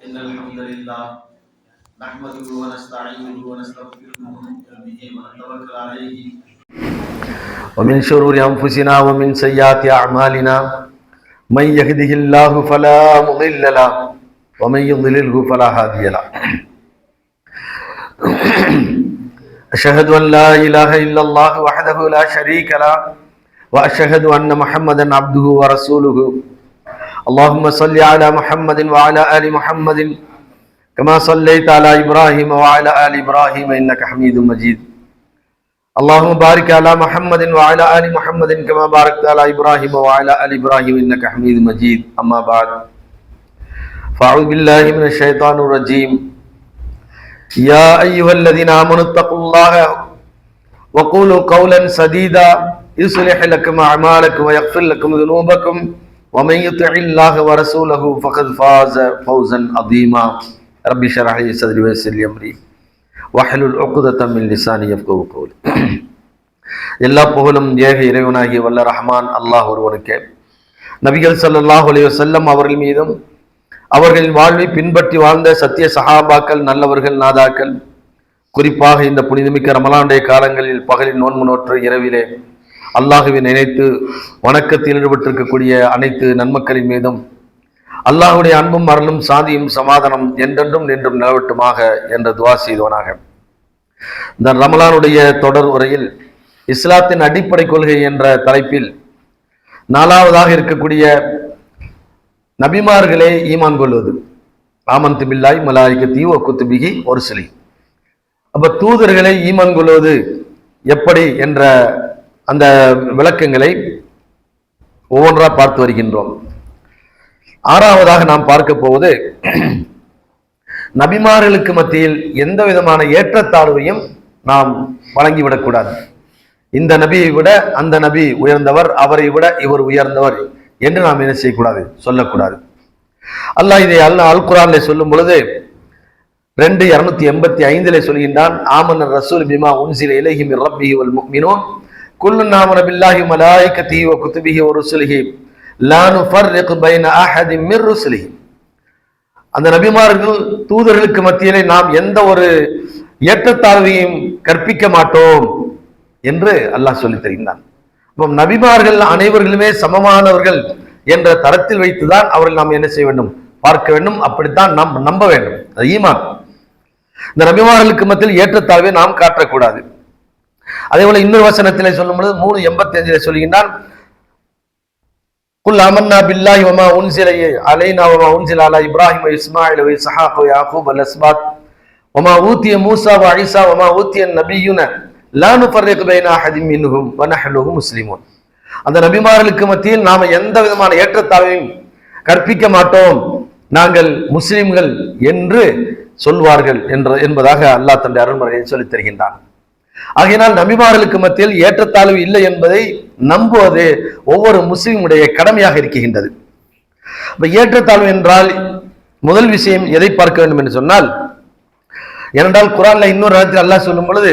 إن الحمد لله نحمده ونستعينه ونستغفره به ونتوكل عليه. ومن شرور أنفسنا ومن سيئات أعمالنا من يهده الله فلا مضل له ومن يضلله فلا هادي له. أشهد أن لا إله إلا الله وحده لا شريك له وأشهد أن محمدا عبده ورسوله. اللهم صل على محمد وعلى آل محمد كما صليت على إبراهيم وعلى آل إبراهيم إنك حميد مجيد. اللهم بارك على محمد وعلى آل محمد كما باركت على إبراهيم وعلى آل إبراهيم إنك حميد مجيد. أما بعد فأعوذ بالله من الشيطان الرجيم. يا أيها الذين آمنوا اتقوا الله وقولوا قولا سديدا يصلح لكم أعمالكم ويغفر لكم ذنوبكم. ومن يطع الله ورسوله فقد فاز فوزا عظيما ربي اشرح لي صدري ويسر لي أمري வஹலுல் உக்குதத்தம் மின் லிசானி யஃப்கஹு கௌலி எல்லா புகழும் ஏக இறைவனாகிய வல்ல ரஹ்மான் அல்லாஹ் ஒருவனுக்கே நபிகள் ஸல்லல்லாஹு அலைஹி வஸல்லம் அவர்கள் மீதும் அவர்களின் வாழ்வை பின்பற்றி வாழ்ந்த சத்திய சஹாபாக்கள் நல்லவர்கள் நாதாக்கள் குறிப்பாக இந்த புனிதமிக்க ரமலானுடைய காலங்களில் பகலில் நோன்பு நோற்று இரவிலே அல்லாஹுவை நினைத்து வணக்கத்தில் ஈடுபட்டிருக்கக்கூடிய அனைத்து நன்மக்களின் மீதும் அல்லாஹுடைய அன்பும் அருளும் சாதியும் சமாதானம் என்றென்றும் நின்றும் நிலவட்டுமாக என்ற துவா செய்தவனாக. இந்த ரமலானுடைய தொடர் உரையில் இஸ்லாத்தின் அடிப்படை கொள்கை என்ற தலைப்பில் நாலாவதாக இருக்கக்கூடிய நபிமார்களே ஈமான் கொள்வது. ஆமந்து பில்லாய் மலாய்க்கு தீவ குத்துபிகி ஒரு சிலி அப்ப தூதர்களை ஈமான் கொள்வது எப்படி என்ற அந்த விளக்கங்களை ஒவ்வொன்றா பார்த்து வருகின்றோம். ஆறாவதாக நாம் பார்க்க போவது நபிமார்களுக்கு மத்தியில் எந்த விதமான ஏற்றத்தாழ்வையும் நாம் வழங்கிவிடக்கூடாது இந்த நபியை விட அந்த நபி உயர்ந்தவர் அவரை விட இவர் உயர்ந்தவர் என்று நாம் என்ன செய்யக்கூடாது? சொல்லக்கூடாது. அல்லாஹ் இதை அல்ல அல் குரான்ல சொல்லும் பொழுது ரெண்டு இருநூத்தி எண்பத்தி ஐந்துல சொல்கின்றான் ஆமன் ரசூல் பிமா உன்சில இலகி ரப்பி ரப்பிஹி வல் குல்லு நாமன பில்லாஹி மலாயிகத்திஹி வ குதுபிஹி வ ருசுலிஹி. லா நுஃபர்ரிகு பைன அஹதின் மிர் ருசுலிஹி. அந்த நபிமார்கள் தூதர்களுக்கு மத்தியிலே நாம் எந்த ஒரு ஏற்றத்தாழ்வையும் கற்பிக்க மாட்டோம் என்று அல்லாஹ் சொல்லித் தருகின்றான். அப்போ நபிமார்கள் அனைவர்களுமே சமமானவர்கள் என்ற தரத்தில் வைத்துதான் அவர்கள் நாம் என்ன செய்ய வேண்டும்? பார்க்க வேண்டும். அப்படித்தான் நாம் நம்ப வேண்டும். அது ஈமான். இந்த நபிமார்களுக்கு மத்தியில் ஏற்றத்தாழ்வை நாம் காட்டக்கூடாது. அதே போல இன்னொரு வசனத்திலே சொல்லும் பொழுது மூணு எண்பத்தி அஞ்சிலே சொல்கின்றான் குல் அமன்னா பில்லாஹி வமா உன்சில அலைனா வமா உன்சில அலா இப்ராஹிம் இஸ்மாயில் வ இஸ்ஹாக் வ யாக்கூப் அஸ்பாத் வமா ஊத்திய மூசா வ ஈசா வமா ஊத்திய நபியுன லா நுஃபர்ரிகு பைனா ஹதிம் மின்ஹும் வ நஹ்னு முஸ்லிமூன். அந்த நபிமார்களுக்கு மத்தியில் நாம எந்த விதமான ஏற்றத்தாழ்வையும் கற்பிக்க மாட்டோம். நாங்கள் முஸ்லிம்கள் என்று சொல்வார்கள் என்ற என்பதாக அல்லாஹ் தன்னுடைய அருள்மறையை சொல்லித் தருகின்றான். ஆகையினால் நபிமார்களுக்கு மத்தியில் ஏற்றத்தாழ்வு இல்லை என்பதை நம்புவது ஒவ்வொரு முஸ்லிமுடைய கடமையாக இருக்கின்றது. ஏற்றத்தாழ்வு என்றால் முதல் விஷயம் எதை பார்க்க வேண்டும் என்று சொன்னால் ஏனென்றால் குரான்ல இன்னொரு இடத்தில் அல்லாஹ் சொல்லும் பொழுது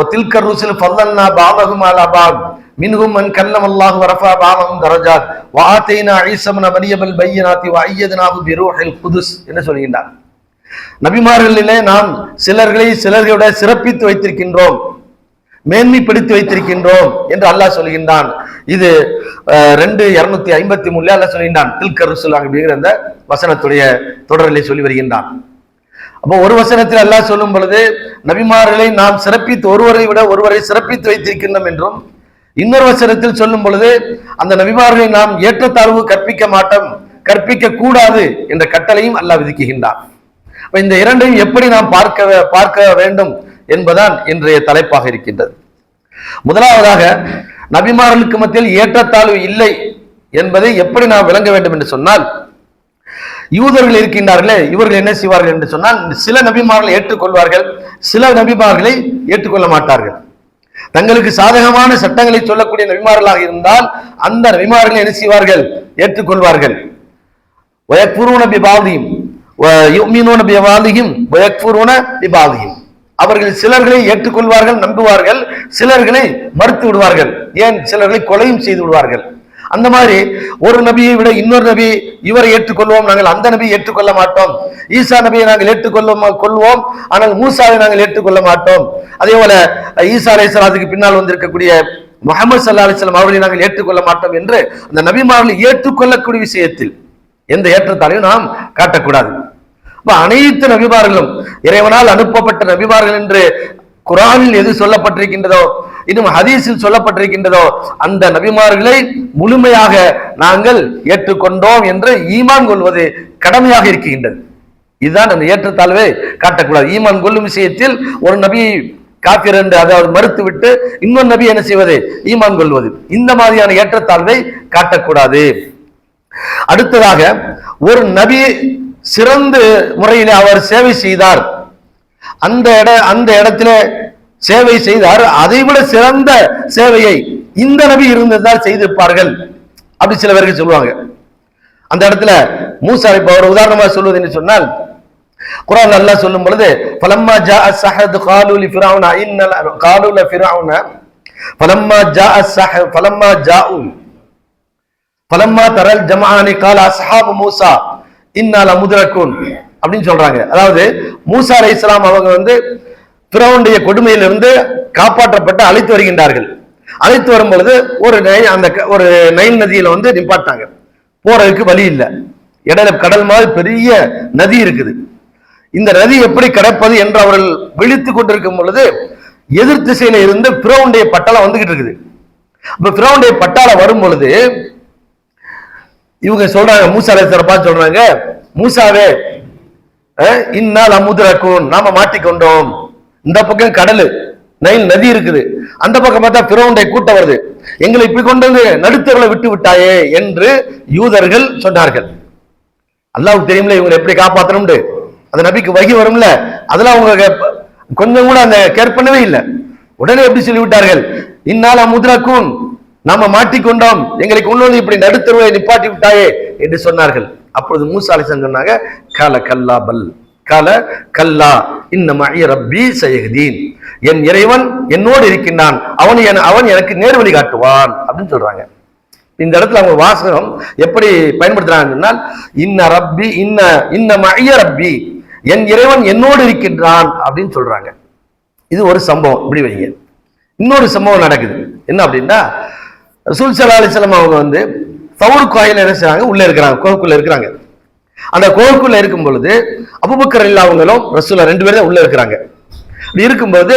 ஒத்தில்கர் ருசில் ஃபல்லன்னா பாபகும் அலா பாப் மின்ஹும் மன் கல்லம் அல்லாஹு வரஃபா பாபகும் தரஜாத் வாத்தைனா ஐசமன மரியபல் பையனாத்தி வையதுனாகு பிரோஹில் குதுஸ் என்று சொல்கின்றார். நபிமார்களிலே நாம் சிலர்களை சிலர்களோட சிறப்பித்து வைத்திருக்கின்றோம். மேன்மைப்படுத்தி வைத்திருக்கின்றோம் என்று அல்லாஹ் சொல்கின்றான். இது அஹ், ரெண்டு இருநூத்தி ஐம்பத்தி மூணுல அல்லாஹ் சொல்கின்றான். தில்கர் ருசுல் அப்படிங்கிற அந்த வசனத்துடைய தொடரிலே சொல்லி வருகின்றான். அப்போ ஒரு வசனத்தில் அல்லாஹ் சொல்லும் பொழுது நபிமார்களை நாம் சிறப்பித்து ஒருவரை விட ஒருவரை சிறப்பித்து வைத்திருக்கின்றோம் என்றும் இன்னொரு வசனத்தில் சொல்லும் பொழுது அந்த நபிமார்களை நாம் ஏற்றத்தாழ்வு கற்பிக்க மாட்டோம் கற்பிக்க கூடாது என்ற கட்டளையும் அல்லாஹ் விதிக்குகின்றான் இந்த இரண்டையும் எப்படி நாம் பார்க்க பார்க்க வேண்டும்? என்பதான் இன்றைய தலைப்பாக இருக்கின்றது. முதலாவதாக நபிமார்களுக்கு மத்தியில் ஏற்றத்தாழ்வு இல்லை என்பதை எப்படி நாம் விளங்க வேண்டும் என்று சொன்னால் யூதர்கள் இருக்கின்றார்களே இவர்கள் என்ன செய்வார்கள் என்று சொன்னால் சில நபிமார்களை ஏற்றுக்கொள்வார்கள் சில நபிமார்களை ஏற்றுக்கொள்ள மாட்டார்கள். தங்களுக்கு சாதகமான சட்டங்களை சொல்லக்கூடிய நபிமார்களாக இருந்தால் அந்த நபிமார்களை என்ன செய்வார்கள்? ஏற்றுக்கொள்வார்கள். வயக்ஃபுரூன பிபாதியும் யுமினூன பிபாதியும் வயக்ஃபுரூன பிபாதியும் அவர்கள் சிலர்களை ஏற்றுக்கொள்வார்கள் நம்புவார்கள் சிலர்களை மறுத்து விடுவார்கள். ஏன்? சிலர்களை கொலையும் செய்து விடுவார்கள். அந்த மாதிரி ஒரு நபியை விட இன்னொரு நபி இவரை ஏற்றுக்கொள்வோம் நாங்கள் அந்த நபியை ஏற்றுக்கொள்ள மாட்டோம். ஈசா நபியை நாங்கள் ஏற்றுக்கொள்ள கொள்வோம். ஆனால் மூசாவை நாங்கள் ஏற்றுக்கொள்ள மாட்டோம். அதே போல ஈசா அலைசலாத்துக்கு பின்னால் வந்திருக்கக்கூடிய முகமது சல்லா அலிஸ்லாம் அவர்களை நாங்கள் ஏற்றுக்கொள்ள மாட்டோம் என்று அந்த நபிமார்களை ஏற்றுக்கொள்ளக்கூடிய விஷயத்தில் எந்த ஏற்றத்தாலையும் நாம் காட்டக்கூடாது. இப்ப அனைத்து நபிமார்களும் இறைவனால் அனுப்பப்பட்ட நபிமார்கள் என்று குரானில் எது சொல்லப்பட்டிருக்கின்றதோ இன்னும் ஹதீஸில் சொல்லப்பட்டிருக்கின்றதோ அந்த நபிமார்களை முழுமையாக நாங்கள் ஏற்றுக்கொண்டோம் என்று ஈமான் கொள்வது கடமையாக இருக்கின்றது. இதுதான் அந்த ஏற்றத்தாழ்வை காட்டக்கூடாது. ஈமான் கொள்ளும் விஷயத்தில் ஒரு நபி காப்பீர் என்று அதாவது மறுத்துவிட்டு இன்னொரு நபி என்ன செய்வது? ஈமான் கொள்வது. இந்த மாதிரியான ஏற்றத்தாழ்வை காட்டக்கூடாது. அடுத்ததாக ஒரு நபி சிறந்த முறையில் அவர் சேவை செய்தார். அந்த இட அந்த இடத்துல சேவை செய்தார். அதை விட சிறந்த சேவையை இந்த நபி இருந்திருந்தால் செய்திருப்பார்கள் அப்படி சில பேருக்கு சொல்லுவாங்க. அந்த இடத்துல மூசா இப்ப ஒரு உதாரணமா சொல்வது என்று சொன்னால் குரான் நல்லா சொல்லும் பொழுது பலம்மா ஜா சஹத் காலு காலூலி ஃபிரௌன இன்னல் காலூல ல பலம்மா ஃபலம்மா ஜா சஹ பலம்மா ஜாஉ பலம்மா தரல் ஜமானி கால அஸ்ஹாபு மூசா இந்நாள் முதுரக்குன் அப்படின்னு சொல்றாங்க. அதாவது மூசா அலைஹிஸ்ஸலாம் அவங்க வந்து பிறவுடைய கொடுமையிலிருந்து காப்பாற்றப்பட்டு அழைத்து வருகின்றார்கள். அழைத்து வரும் பொழுது ஒரு நை- அந்த க- ஒரு நைல் நதியில வந்து நிப்பாட்டாங்க. போறதுக்கு வழி இல்லை. இடையில கடல் மாதிரி பெரிய நதி இருக்குது. இந்த நதி எப்படி கிடப்பது என்று அவர்கள் விழித்து கொண்டிருக்கும் பொழுது எதிர் திசையில இருந்து பிறவுடைய பட்டாளம் வந்துகிட்டு இருக்குது. அப்ப பிறவுடைய பட்டாளம் வரும் பொழுது இவங்க சொல்றாங்க மூசா சிறப்பா சொல்றாங்க மூசாவே இந்நாள் அமுதிரக்கும் நாம மாட்டிக்கொண்டோம். இந்த பக்கம் கடல் நைல் நதி இருக்குது. அந்த பக்கம் பார்த்தா பிறவுடைய கூட்டம் வருது. எங்களை இப்படி கொண்டு வந்து நடுத்தர்களை விட்டு விட்டாயே என்று யூதர்கள் சொன்னார்கள். அல்லாவுக்கு தெரியும்ல இவங்களை எப்படி காப்பாத்தணும்னு. அந்த நபிக்கு வகி வரும்ல. அதெல்லாம் அவங்க கொஞ்சம் கூட அந்த கேர் பண்ணவே இல்லை. உடனே எப்படி சொல்லிவிட்டார்கள்? இந்நாள் அமுதிரக்கும் நாம மாட்டிக்கொண்டோம். எங்களை கொண்டு வந்து இப்படி நடுத்தருவை நிப்பாட்டி விட்டாயே என்று சொன்னார்கள். அப்பொழுது மூசா அலிசன் சொன்னாங்க கால கல்லா பல் கால கல்லா இன்ன ரப்பி சயகதீன் என் இறைவன் என்னோடு இருக்கின்றான். அவன் என அவன் எனக்கு நேர்வழி காட்டுவான். அப்படின்னு சொல்றாங்க. இந்த இடத்துல அவங்க வாசகம் எப்படி பயன்படுத்துறாங்க சொன்னால் இன்ன ரப்பி இன்ன இன்ன மழிய ரப்பி என் இறைவன் என்னோடு இருக்கின்றான். அப்படின்னு சொல்றாங்க. இது ஒரு சம்பவம். இப்படி வைங்க. இன்னொரு சம்பவம் நடக்குது. என்ன அப்படின்னா ரசூல் சல்லா அலிஸ்லாம் அவங்க வந்து சவுர் கோயில் என்ன செய்றாங்க? உள்ளே இருக்கிறாங்க கோவுக்குள்ள இருக்கிறாங்க. அந்த கோவுக்குள்ள இருக்கும் பொழுது அபுபக்கர் இல்லா அவங்களும் ரசூல்லா ரெண்டு பேரும் உள்ளே இருக்கிறாங்க. அப்படி இருக்கும்போது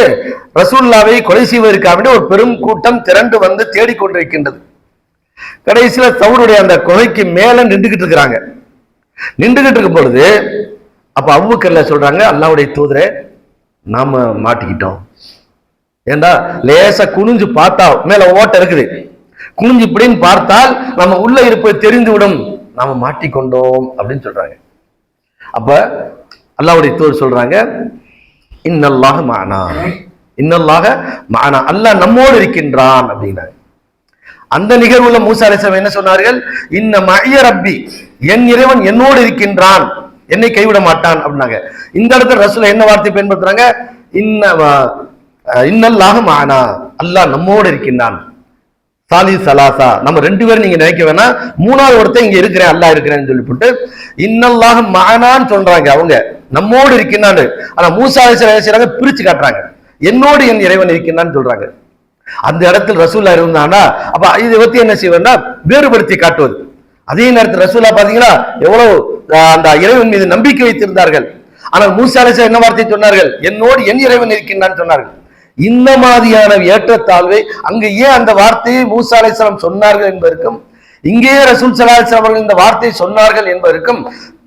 ரசூல்லாவை கொலை செய்வதற்காக வேண்டி ஒரு பெரும் கூட்டம் திரண்டு வந்து தேடிக்கொண்டிருக்கின்றது. கடைசியில் சவுருடைய அந்த கொலைக்கு மேலே நின்றுகிட்டு இருக்கிறாங்க. நின்றுகிட்டு இருக்கும் பொழுது அப்போ அபுபக்கர்ல சொல்றாங்க அல்லாவுடைய தூதரை நாம மாட்டிக்கிட்டோம். ஏண்டா லேசா குனிஞ்சு பார்த்தா மேல ஓட்டை இருக்குது. குனிஞ்சு இப்படின்னு பார்த்தால் நம்ம உள்ள இருப்பது தெரிந்து விடும் நாம மாட்டிக்கொண்டோம் அப்படின்னு சொல்றாங்க. அப்ப அல்லாவுடைய தோல் சொல்றாங்க இன்னல்லாக மானா. இன்னல்லாக மானா. அல்லாஹ் நம்மோடு இருக்கின்றான் அப்படின்னாங்க. அந்த நிகழ்வுல மூசா அலிஸ்லாம் என்ன சொன்னார்கள்? இன்ன மைய ரப்பி. என் இறைவன் என்னோடு இருக்கின்றான். என்னை கைவிட மாட்டான். அப்படின்னாங்க. இந்த இடத்துல ரசூல என்ன வார்த்தை பயன்படுத்துறாங்க? இன்ன இன்னல்லாக மானா. அல்லாஹ் நம்மோடு இருக்கின்றான். சாலி சலாசா. நம்ம ரெண்டு பேரும் நீங்க நினைக்க வேணாம் மூணாவது ஒருத்தன் இங்க இருக்கிறேன் அல்லாஹ் இருக்கிறேன்னு சொல்லிவிட்டு இன்னல்லாக மானான்னு சொல்றாங்க அவங்க. நம்மோடு இருக்கின்றான்னு ஆனா மூசா செய்யறாங்க என்ன பிரிச்சு காட்டுறாங்க. என்னோடு என் இறைவன் இருக்கின்றான்னு சொல்றாங்க. அந்த இடத்தில் ரசூல்லா இருந்தானா? அப்ப இதை பத்தி என்ன செய்வேன்னா வேறுபடுத்தி காட்டுவது. அதே நேரத்தில் ரசூல்லா பாத்தீங்கன்னா எவ்வளவு அந்த இறைவன் மீது நம்பிக்கை வைத்திருந்தார்கள். ஆனால் மூசா என்ன வார்த்தை சொன்னார்கள்? என்னோடு என் இறைவன் இருக்கின்றான்னு சொன்னார்கள். இந்த மாதிரியான ஏற்றத்தாழ்வை அங்கு ஏன் அந்த வார்த்தையை மூசா அலிஸ்லாம் சொன்னார்கள் என்பதற்கும் இங்கேயே ரசூல் சலா அலிஸ்லாம் அவர்கள் இந்த வார்த்தையை சொன்னார்கள் என்பதற்கும்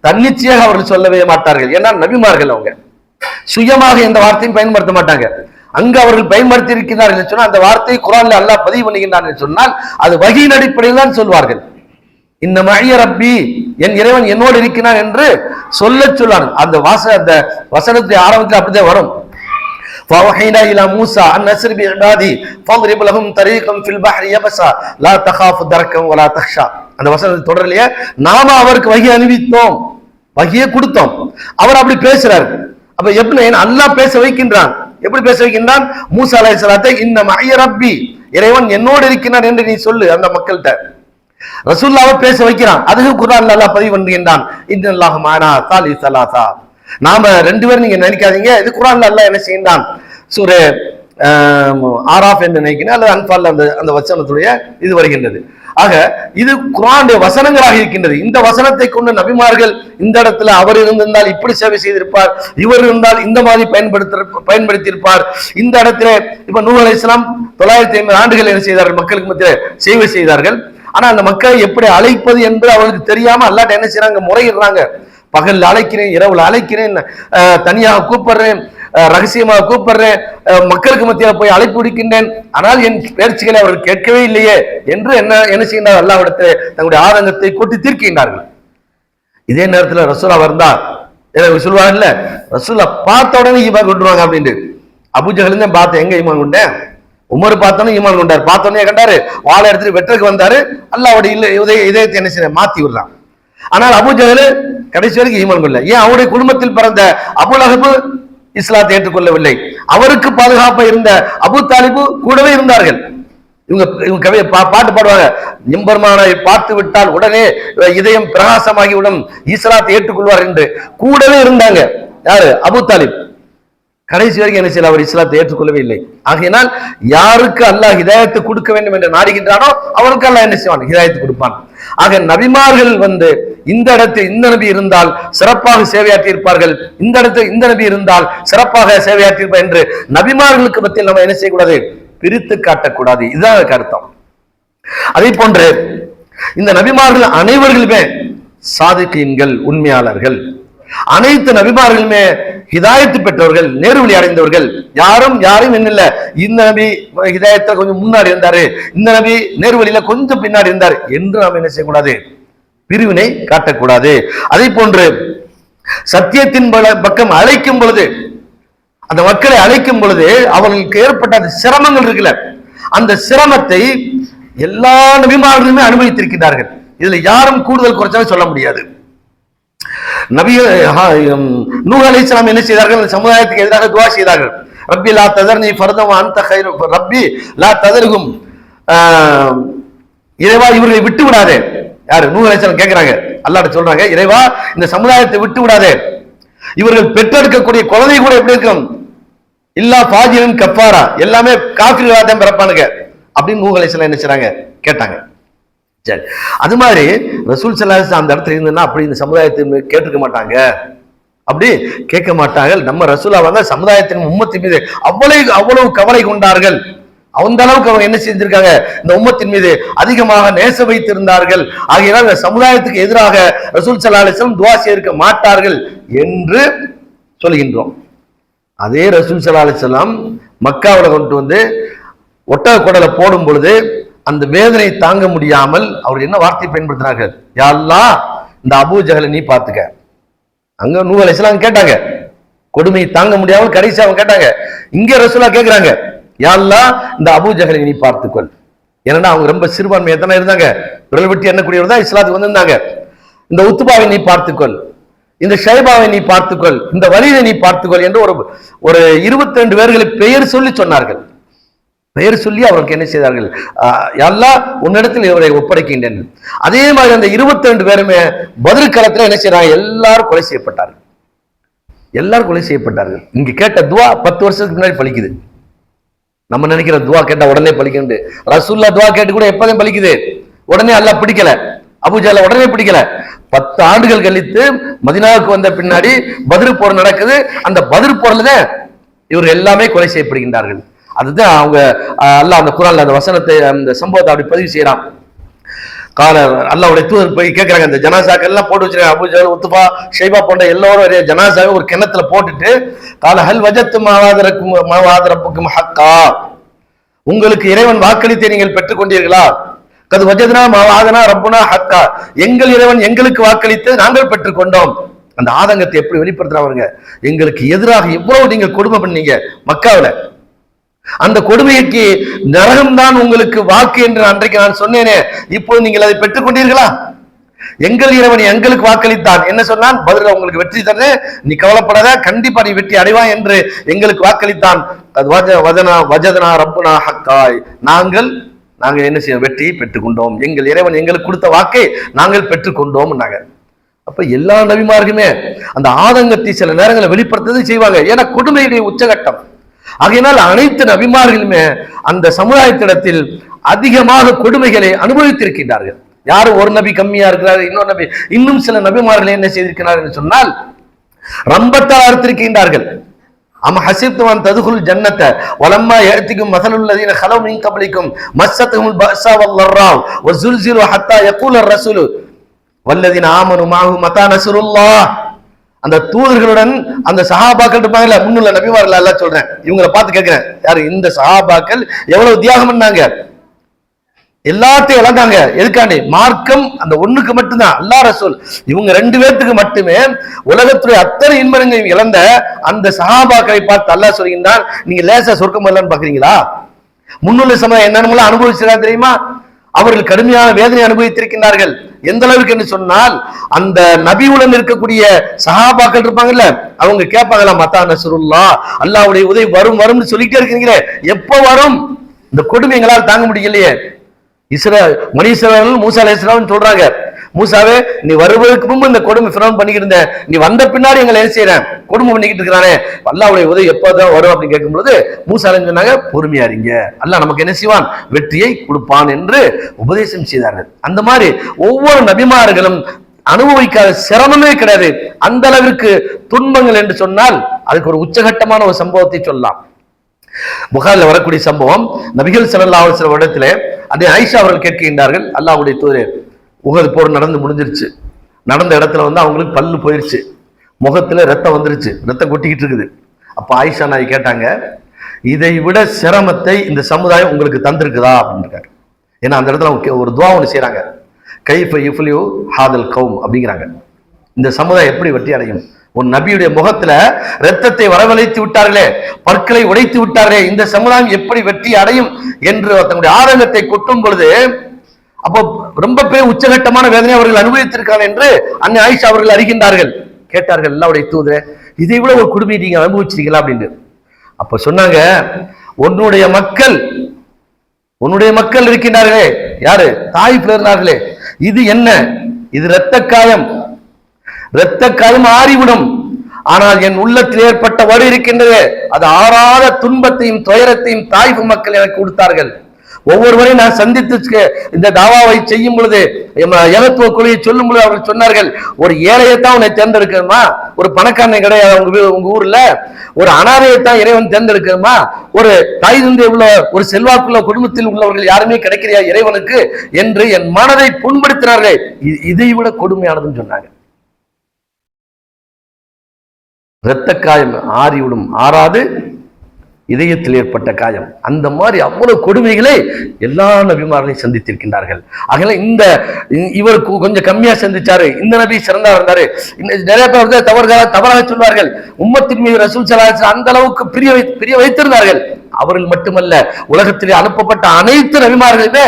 தன்னிச்சையாக அவர்கள் சொல்லவே மாட்டார்கள். ஏன்னா நபிமார்கள் அவங்க. சுயமாக எந்த வார்த்தையும் பயன்படுத்த மாட்டாங்க. அங்கு அவர்கள் பயன்படுத்தி இருக்கிறார்கள் என்று சொன்னால் அந்த வார்த்தையை குரான்ல அல்லாஹ் பதிவு பண்ணுகின்றான் என்று சொன்னால் அது வகையின் அடிப்படையில் தான் சொல்வார்கள். இந்த மழைய ரப்பி என் இறைவன் என்னோடு இருக்கிறான் என்று சொல்ல சொல்லான் அந்த வாச அந்த வசனத்தை ஆரம்பத்தில் அப்படிதான் வரும். فأوحينا إلى موسى أن أسر بعبادي فاضرب لهم طريقا في البحر يبسا لا تخاف دركا ولا تخشى அந்த வசனத்தை தொடரலையே நாம அவருக்கு வகி அணிவித்தோம் வகியை கொடுத்தோம் அவர் அப்படி பேசுறாரு அப்ப எப்படி அல்லாஹ் பேச வைக்கின்றான் எப்படி பேச வைக்கின்றான் மூசா அலைஹிஸ்ஸலாத்தை இன்ன மய ரப்பி இறைவன் என்னோடு இருக்கிறான் என்று நீ சொல்லு அந்த மக்கள்கிட்ட ரசூல்லாவை பேச வைக்கிறான் அதுக்கு குர்ஆன்ல அல்லாஹ் பதிவு பண்ணுகின்றான் இன்னல்லாஹு மானா சாலி சலாசா நாம ரெண்டு பேரும் நீங்க நினைக்காதீங்க. இது குரான்ல அல்ல என்ன செய்கின்றான்? ஒரு ஆர் ஆராஃப் என்று நினைக்கிறேன் அல்லது அன்பால் அந்த அந்த வசனத்துடைய இது வருகின்றது. ஆக இது குரானுடைய வசனங்களாக இருக்கின்றது. இந்த வசனத்தை கொண்டு நபிமார்கள் இந்த இடத்துல அவர் இருந்திருந்தால் இப்படி சேவை செய்திருப்பார் இவர் இருந்தால் இந்த மாதிரி பயன்படுத்த பயன்படுத்தியிருப்பார். இந்த இடத்துல இப்ப நூல் இஸ்லாம் தொள்ளாயிரத்தி ஐம்பது ஆண்டுகள் என்ன செய்தார்கள்? மக்களுக்கு மத்திய சேவை செய்தார்கள். ஆனா அந்த மக்களை எப்படி அழைப்பது என்பது அவர்களுக்கு தெரியாம அல்லாட்ட என்ன செய்யறாங்க முறையிடுறாங்க. பகல்ல அழைக்கிறேன் இரவுல அழைக்கிறேன் தனியாக கூப்பிடுறேன் ரகசியமாக கூப்பிடுறேன் மக்களுக்கு மத்தியில் போய் அழைப்பு விடுக்கின்றேன். ஆனால் என் பேச்சுகளை அவர்கள் கேட்கவே இல்லையே என்று என்ன என்ன செய்கின்றார் அல்லாவிடத்தில் தங்களுடைய ஆதங்கத்தை கொட்டி தீர்க்கின்றார்கள். இதே நேரத்தில் ரசூலா வந்தார். எனக்கு சொல்லுவாங்கல்ல ரசூலா பார்த்த உடனே ஈமான் கொண்டுருவாங்க அப்படின்ட்டு. அபுஜகல் தான் பார்த்தேன் எங்க ஈமான் கொண்டேன்? உமர் பார்த்தோன்னே ஈமான் கொண்டார். பார்த்தோன்னே கண்டாரு வாழை எடுத்துட்டு வெற்றக்கு வந்தாரு. அல்லாவோட இல்ல இதய இதயத்தை என்ன செய்ய மாத்தி விடுறான். ஆனால் அபுஜகல் கடைசி வரைக்கும் ஈமான் கொள்ள ஏன்? அவருடைய குடும்பத்தில் பிறந்த அபுலகபு இஸ்லாத்தை ஏற்றுக்கொள்ளவில்லை. அவருக்கு பாதுகாப்பாக இருந்த அபு தாலிபு கூடவே இருந்தார்கள். இவங்க இவங்க கவி பா- பாட்டு பாடுவாங்க. நிம்பர்மான பார்த்து விட்டால் உடனே இதயம் பிரகாசமாகிவிடும். ஈஸ்வராத்தை ஏற்றுக்கொள்வார் என்று கூடவே இருந்தாங்க. யாரு? அபு தாலிப். கடைசி வரைக்கும் என்ன செய்யல? அவர் இஸ்லாத்தை ஏற்றுக்கொள்ளவே இல்லை. ஆகையினால் யாருக்கு அல்லாஹ் ஹிதாயத்தை கொடுக்க வேண்டும் என்று நாடுகின்றானோ அவருக்கு அல்லாஹ் என்ன செய்வான்? ஹிதாயத்து கொடுப்பான். ஆக நபிமார்கள் வந்து இந்த இடத்தில் இந்த நபி இருந்தால் சிறப்பாக சேவையாற்றி இருப்பார்கள் இந்த இடத்தில் இந்த நபி இருந்தால் சிறப்பாக சேவையாற்றி இருப்பார் என்று நபிமார்களுக்கு மத்தியில் நம்ம என்ன செய்யக்கூடாது? பிரித்து காட்டக்கூடாது. இதுதான் கருத்தம் அர்த்தம். அதே போன்று இந்த நபிமார்கள் அனைவர்களுமே சாதிக்கீன்கள் உண்மையாளர்கள். அனைத்து நபிமார்களுமே ஹிதாயத்து பெற்றவர்கள் நேர்வழி அடைந்தவர்கள். யாரும் யாரும் என்ன இந்த நபி ஹிதாயத்துல கொஞ்சம் முன்னாடி இருந்தாரு. இந்த நபி நேர்வழியில கொஞ்சம் பின்னாடி இருந்தார் என்று நாம் என்ன செய்யக்கூடாது? பிரிவினை காட்டக்கூடாது. அதே போன்று சத்தியத்தின் பல- பக்கம் அழைக்கும் பொழுது அந்த மக்களை அழைக்கும் பொழுது அவர்களுக்கு ஏற்பட்ட அந்த சிரமங்கள் இருக்குல்ல அந்த சிரமத்தை எல்லா நபிமார்களுமே அனுபவித்திருக்கிறார்கள் இதுல யாரும் கூடுதல் குறைச்சாலும் சொல்ல முடியாது. நபி நூஹ் அலைஹிஸ்ஸலாம் என்ன செய்தார்கள்? சமுதாயத்துக்கு எதிராக துவா செய்தார்கள். ரப்பி லா ததர்னி ஃபர்தம் அந்த கைரு ரப்பி லா ததருகும். ஆஹ், இறைவா இவர்களை விட்டு விடாதே. யாரு? நூறு அலைஹிஸ்ஸலாம் கேட்கிறாங்க அல்லாட்ட சொல்றாங்க இறைவா இந்த சமுதாயத்தை விட்டு விடாதே. இவர்கள் பெற்றெடுக்கக்கூடிய குழந்தை கூட எப்படி இருக்கும்? இல்லா பாஜிரன் கப்பாரா எல்லாமே காஃபிர்களாக தான் பிறப்பானுங்க. அப்படின்னு நூறு அலைஹிஸ்ஸலாம் என்ன செய்றாங்க? கேட்டாங்க. சரி. அது மாதிரி ரசூல் சல்லாஸ் அந்த இடத்துல இருந்ததுன்னா அப்படி இந்த சமுதாயத்தை கேட்டுக்க மாட்டாங்க. அப்படி கேட்க மாட்டார்கள். நம்ம ரசூலா வந்தா சமுதாயத்தின் உம்மத்தின் மீது அவ்வளவு அவ்வளவு கவலை கொண்டார்கள். அந்த அளவுக்கு அவங்க என்ன செஞ்சிருக்காங்க? இந்த உம்மத்தின் மீது அதிகமாக நேச வைத்திருந்தார்கள். ஆகையினால் இந்த சமுதாயத்துக்கு எதிராக ரசூல் சல்லா அலிஸ்லாம் துவா மாட்டார்கள் என்று சொல்கின்றோம். அதே ரசூல் சல்லா அலிஸ்லாம் மக்காவில் கொண்டு வந்து ஒட்டக குடலை போடும் பொழுது அந்த வேதனை தாங்க முடியாமல் அவர் என்ன வார்த்தை பயன்படுத்தினார்கள்? யாரெல்லாம் இந்த அபு ஜஹலை நீ பார்த்துக்க. அங்க நூல் இஸ்லாம் கேட்டாங்க. கொடுமையை தாங்க முடியாமல் கடைசி அவங்க கேட்டாங்க. இங்க ரசூலா கேட்கிறாங்க யாரெல்லாம் இந்த அபு ஜஹலை நீ பார்த்துக்கொள். ஏன்னா அவங்க ரொம்ப சிறுபான்மை எத்தனை இருந்தாங்க. விரல் வெட்டி எண்ணக்கூடியவர் தான் இஸ்லாத்துக்கு வந்திருந்தாங்க. இந்த உத்துபாவை நீ பார்த்துக்கொள். இந்த ஷைபாவை நீ பார்த்துக்கொள். இந்த வலியை நீ பார்த்துக்கொள். என்று ஒரு ஒரு இருபத்தி ரெண்டு பேர்களை பெயர் சொல்லி சொன்னார்கள். பெயர் சொல்லி அவருக்கு என்ன செய்தார்கள்? எல்லாம் உன்னிடத்தில் இவரை ஒப்படைக்கின்றேன். அதே மாதிரி அந்த இருபத்தி ரெண்டு பேருமே பதில் காலத்தில் என்ன செய்றாங்க? எல்லாரும் கொலை செய்யப்பட்டார்கள். எல்லாரும் கொலை செய்யப்பட்டார்கள். இங்க கேட்ட துவா பத்து வருஷத்துக்கு முன்னாடி பலிக்குது நம்ம நினைக்கிற துவா கேட்டா உடனே பழிக்கண்டு ரசூல்லா துவா கேட்டு கூட எப்போதும் பலிக்குது உடனே அல்ல பிடிக்கல. அபுஜால உடனே பிடிக்கல. பத்து ஆண்டுகள் கழித்து மதினாவுக்கு வந்த பின்னாடி பதிர் போர் நடக்குது. அந்த பதிர் போர்ல தான் இவர் எல்லாமே கொலை செய்யப்படுகின்றார்கள். அதுதான் அவங்க அஹ், அந்த குரான்ல அந்த வசனத்தை அந்த சம்பவத்தை அப்படி பதிவு செய்யறான். கால அல்லாவுடைய தூதர் போய் கேட்கறாங்க இந்த ஜனாசாக்கள் எல்லாம் போட்டு வச்சிருக்காங்க அபுஜல் உத்துபா ஷைபா போன்ற எல்லோரும் ஜனாசாவை ஒரு கிணத்துல போட்டுட்டு கால ஹல் வஜத்து மாவாதரக்கும் மாவாதரப்புக்கும் ஹக்கா. உங்களுக்கு இறைவன் வாக்களித்தை நீங்கள் பெற்றுக்கொண்டீர்களா? கது வஜத்னா மாவாதனா ரப்புனா ஹக்கா. எங்கள் இறைவன் எங்களுக்கு வாக்களித்து நாங்கள் பெற்றுக்கொண்டோம். அந்த ஆதங்கத்தை எப்படி வெளிப்படுத்துறாங்க எங்களுக்கு எதிராக எவ்வளவு நீங்க கொடுமை பண்ணீங்க மக்காவில. அந்த கொடுமைக்கு நரகம்தான் உங்களுக்கு வாக்கு என்று அன்றைக்கு நான் சொன்னேனே. இப்போது நீங்கள் அதை பெற்றுக்கொண்டீர்களா? எங்கள் இறைவன் எங்களுக்கு வாக்களித்தான். என்ன சொன்னான்? பதில் உங்களுக்கு வெற்றி தரேன் நீ கவலைப்படாத கண்டிப்பா நீ வெற்றி அடைவாய் என்று எங்களுக்கு வாக்களித்தான். வஜதனா ரப்புனா ஹக்காய். நாங்கள் நாங்க என்ன செய்ய வெற்றியை பெற்றுக்கொண்டோம். எங்கள் இறைவன் எங்களுக்கு கொடுத்த வாக்கை நாங்கள் பெற்றுக்கொண்டோம் அப்ப எல்லா நபிமார்களுமே அந்த ஆதங்கத்தை சில நேரங்களை வெளிப்படுத்தது செய்வாங்க. ஏன்னா கொடுமையுடைய உச்சகட்டம். ஆகையினால் அனைத்து நபிமார்களுமே அந்த சமுதாயத்திடத்தில் அதிகமாக கொடுமைகளை அனுபவித்திருக்கின்றார்கள். யாரும் ஒரு நபி கம்மியா இருக்கிறார் இன்னொரு நபி இன்னும் சில நபிமார்கள் என்ன செய்திருக்கிறார் என்று சொன்னால் ரம்பத்தால் அறுத்திருக்கின்றார்கள். அம் ஹசிப்துவான் ததுகுல் ஜன்னத்தை வலம்மா எழுத்திக்கும் மசலுள்ளதீன ஹலவு மின் கபலிக்கும் மஸ்ஸத்துகுல் பஸா வல்லர்ராவ் வஸுல்சிலு ஹத்தா யகூல ரசூலு வல்லதீன ஆமனு மாஹு மதா நஸ்ருல்லாஹ். அந்த தூதர்களுடன் அந்த சஹாபாக்கள் இருப்பாங்கல்ல முன்னுள்ள நபிமார்கள் எல்லாம் சொல்றேன். இவங்களை பார்த்து கேட்கிறேன். யாரு? இந்த சஹாபாக்கள் எவ்வளவு தியாகம் பண்ணாங்க? எல்லாத்தையும் இழந்தாங்க எதுக்காண்டி? மார்க்கம் அந்த ஒண்ணுக்கு மட்டும்தான். அல்லா ரசூல். இவங்க ரெண்டு பேர்த்துக்கு மட்டுமே உலகத்துடைய அத்தனை இன்பங்களையும் இழந்த அந்த சஹாபாக்களை பார்த்து அல்லா சொல்கின்றான் நீங்க லேசா சொர்க்கம் வரலான்னு பாக்குறீங்களா முன்னுள்ள சமயம் என்னென்னலாம் அனுபவிச்சிருக்கா தெரியுமா? அவர்கள் கடுமையான வேதனை அனுபவித்திருக்கின்றார்கள். எந்த அளவுக்கு என்று சொன்னால் அந்த நபியுடன் இருக்கக்கூடிய சஹாபாக்கள் இருப்பாங்கல்ல அவங்க கேட்பாங்களா மத்தா நசருல்லா அல்லாவுடைய உதவி வரும் வரும்னு சொல்லிட்டே இருக்கீங்களே எப்போ வரும்? இந்த கொடுமை எங்களால் தாங்க முடியலையே. இஸ்ரா மணீஸ்வரர்கள் மூசா அலையாம் சொல்றாங்க. மூசாவே நீ வருவதற்கு முன்பு இந்த கொடுமை ஃபிரோன் பண்ணிக்கிட்டு இருந்த நீ வந்த பின்னாடி எங்களை என்ன செய்யறேன் கொடுமை பண்ணிக்கிட்டு இருக்கிறானே. அல்லாவுடைய உதவி எப்போதான் வரும் அப்படின்னு கேட்கும்போது மூசா சொன்னாங்க பொறுமையா இருங்க. அல்லாஹ் நமக்கு என்ன செய்வான்? வெற்றியை கொடுப்பான் என்று உபதேசம் செய்தார்கள். அந்த மாதிரி ஒவ்வொரு நபிமார்களும் அனுபவிக்காத சிரமமே கிடையாது. அந்த அளவிற்கு துன்பங்கள் என்று சொன்னால் அதுக்கு ஒரு உச்சகட்டமான ஒரு சம்பவத்தை சொல்லலாம். புகாரில் வரக்கூடிய சம்பவம் நபிகள் ஸல்லல்லாஹு அலைஹி இடத்துல அதை ஆயிஷா அவர்கள் கேட்கின்றார்கள் அல்லாவுடைய தூதரே உகது போர் நடந்து முடிஞ்சிருச்சு. நடந்த இடத்துல வந்து அவங்களுக்கு பல்லு போயிருச்சு. முகத்தில் ரத்தம் வந்துருச்சு. ரத்தம் கொட்டிக்கிட்டு இருக்குது. அப்போ ஆயிஷா நாய் கேட்டாங்க இதை விட சிரமத்தை இந்த சமுதாயம் உங்களுக்கு தந்திருக்குதா? அப்படின்னு இருக்காங்க ஏன்னா அந்த இடத்துல அவங்க ஒரு துவா ஒன்று செய்கிறாங்க கைஃப இஃப்லியூ ஹாதல் கௌம் அப்படிங்கிறாங்க. இந்த சமுதாயம் எப்படி வெற்றி அடையும்? ஒரு நபியுடைய முகத்துல ரத்தத்தை வரவழைத்து விட்டார்களே பற்களை உடைத்து விட்டார்களே இந்த சமுதாயம் எப்படி வெற்றி அடையும்? என்று தன்னுடைய ஆரங்கத்தை கொட்டும் பொழுது அப்போ ரொம்ப பெரிய உச்சகட்டமான வேதனை அவர்கள் அனுபவித்திருக்காங்க என்று அன்னை ஆயிஷா அவர்கள் அறிகின்றார்கள். கேட்டார்கள் எல்லாவுடைய தூதரே இதை விட ஒரு குடுமையை நீங்க அனுபவிச்சிருக்கீங்களா? அப்படின்னு அப்ப சொன்னாங்க உன்னுடைய மக்கள் உன்னுடைய மக்கள் இருக்கின்றார்களே. யாரு? தாய் பிறந்தார்களே இது என்ன? இது இரத்த காயம் இரத்த காயம் ஆறிவிடும். ஆனால் என் உள்ளத்தில் ஏற்பட்ட வடு இருக்கின்றது. அது ஆறாத துன்பத்தையும் துயரத்தையும் தாய்ப்பு மக்கள் எனக்கு கொடுத்தார்கள். ஒவ்வொருவரையும் நான் சந்தித்து இந்த தாவாவை செய்யும் பொழுது எம- ஏகத்துவ கொள்கையை சொல்லும் பொழுது அவர்கள் சொன்னார்கள் ஒரு ஏழையைத்தான் உன்னை தேர்ந்தெடுக்கணுமா? ஒரு பணக்காரனை கிடையாது உங்க உங்க ஊர்ல. ஒரு அனாதையைத்தான் இறைவன் தேர்ந்தெடுக்கணுமா? ஒரு தாய் தந்தை உள்ள ஒரு செல்வாக்குள்ள குடும்பத்தில் உள்ளவர்கள் யாருமே கிடைக்கிறியா இறைவனுக்கு? என்று என் மனதை புண்படுத்தினார்கள். இதை விட கொடுமையானதுன்னு சொன்னாங்க. இரத்த காயம் ஆறிவிடும் ஆறாது இதயத்தில் ஏற்பட்ட காயம். அந்த மாதிரி அவ்வளவு கொடுமைகளை எல்லா நபிமார்களையும் சந்தித்திருக்கின்றார்கள். ஆகல இந்த இ- இவர் கொஞ்சம் கம்மியா சந்திச்சாரு. இந்த நபி சிறந்தா இருந்தாரு. நிறைய பேர் வந்து தவறுகளாக தவறாக சொல்வார்கள். உம்மத்தின் மீது ரசூல் சலாச்சு அந்த அளவுக்கு பிரிய பிரிய வைத்திருந்தார்கள். அவர்கள் மட்டுமல்ல உலகத்திலே அனுப்பப்பட்ட அனைத்து நபிமார்களுமே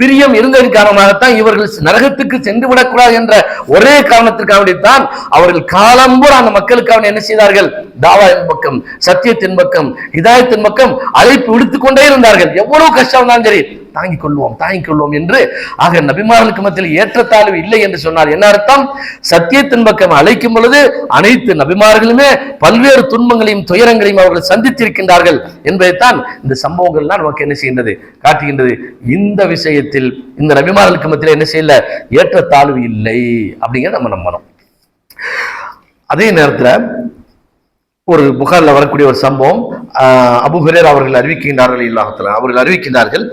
பிரியம் இருந்ததன் காரணமாகத்தான் இவர்கள் நரகத்துக்கு சென்று விடக்கூடாது என்ற ஒரே காரணத்திற்காக வேண்டித்தான் அவர்கள் காலம்பூர் அந்த மக்களுக்காக என்ன செய்தார்கள்? தாவாவின் பக்கம் சத்தியத்தின் பக்கம் இதாயத்தின் பக்கம் அழைப்பு விடுத்துக் கொண்டே இருந்தார்கள். எவ்வளவு கஷ்டம் இருந்தாலும் சரி தாங்கிக் கொள்வோம் தாங்கிக் கொள்வோம் என்று ஆக நபிமார்களுக்கு மத்தியில் ஏற்றத்தாழ்வு இல்லை என்று சொன்னார் என்ன அர்த்தம்? சத்தியத்தின் பக்கம் அழைக்கும் பொழுது அனைத்து நபிமார்களுமே பல்வேறு துன்பங்களையும் துயரங்களையும் அவர்கள் சந்தித்திருக்கின்றார்கள் என்பதைத்தான் இந்த சம்பவங்கள் தான் நமக்கு என்ன செய்கின்றது காட்டுகின்றது. இந்த விஷயத்தில் இந்த நபிமார்களுக்கு மத்தியில் என்ன செய்யல? ஏற்றத்தாழ்வு இல்லை அப்படிங்கிறத நம்ம நம்பணும். அதே நேரத்துல ஒரு புகார்ல வரக்கூடிய ஒரு சம்பவம் அபு ஹுரேர் அவர்கள் அறிவிக்கின்றார்கள் இல்லாமத்தில் அவர்கள் அறிவிக்கின்றார்கள்